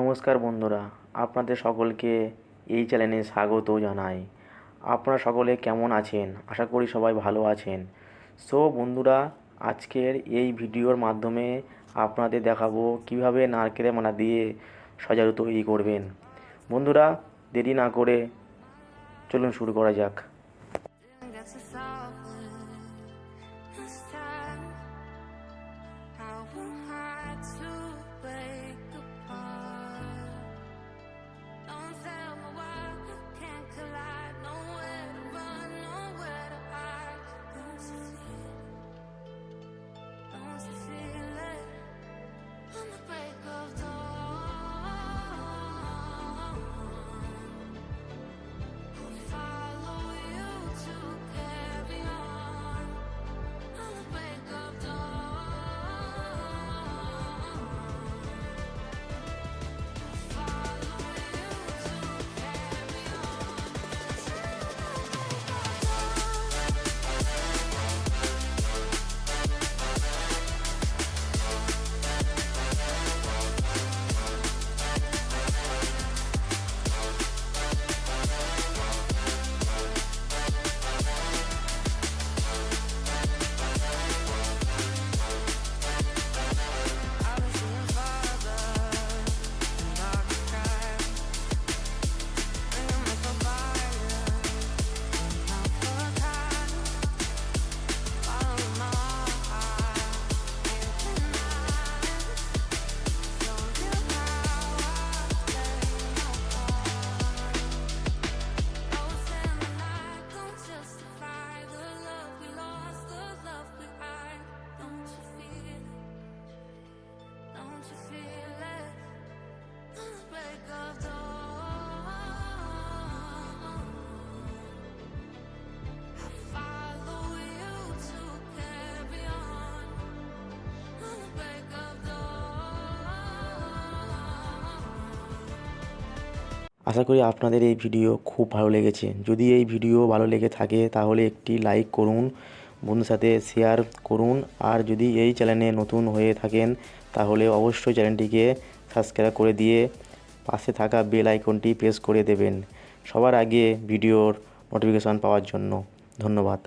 নমস্কার বন্ধুরা, আপনাদের সকলকে এই চ্যানেলে স্বাগত জানাই। আপনারা সকলে কেমন আছেন? আশা করি সবাই ভালো আছেন। সো বন্ধুরা, আজকের এই ভিডিওর মাধ্যমে আপনাদের দেখাবো কীভাবে নারকেলের মালা দিয়ে সজারু তৈরি করবেন। বন্ধুরা, দেরি না করে চলুন শুরু করা যাক। আশা করি আপনাদের এই ভিডিও খুব ভালো লেগেছে। যদি এই ভিডিও ভালো লেগে থাকে, তাহলে একটি লাইক করুন বন্ধুর সাথে শেয়ার করুন। আর যদি এই চ্যানেলে নতুন হয়ে থাকেন, তাহলে অবশ্যই চ্যানেলটিকে সাবস্ক্রাইব করে দিয়ে পাশে থাকা বেল আইকনটি প্রেস করে দেবেন। সবার আগে ভিডিওর নোটিফিকেশন পাওয়ার জন্য। ধন্যবাদ।